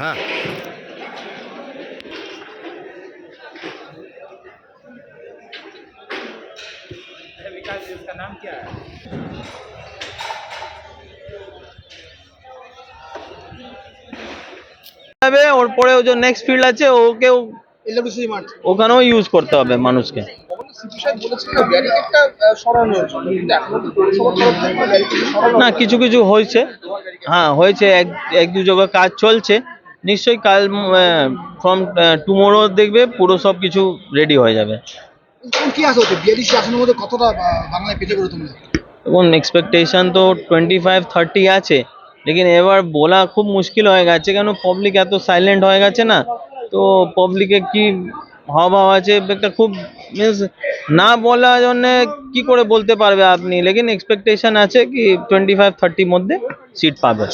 হ্যাঁ। ওর পরে ও যে নেক্সট ফিল্ড আছে ওকেও ইলেকট্রিসিটি মাঠ ওখানেও ইউজ করতে হবে মানুষকে। না কিছু কিছু হয়েছে। হ্যাঁ হয়েছে এক এক দু জায়গায় কাজ চলছে। নিশ্চয়ই কাল ফ্রম টুমোরো দেখবে পুরো সব কিছু রেডি হয়ে যাবে। কি বিয়াল্লিশ আসনের মধ্যে কতটা বাংলায় পেতে করে তোমরা? এখন এক্সপেকটেশন তো টোয়েন্টি ফাইভ থার্টি আছে। লেকিন এবার বলা খুব মুশকিল হয়ে গেছে কেন পাবলিক এত সাইলেন্ট হয়ে গেছে না? তো পাবলিকে কি হাওয়া আছে একটা খুব মিনস না বলার জন্য কি করে বলতে পারবে আপনি? লেকিন এক্সপেকটেশন আছে কি টোয়েন্টি ফাইভ থার্টির মধ্যে সিট পাবে।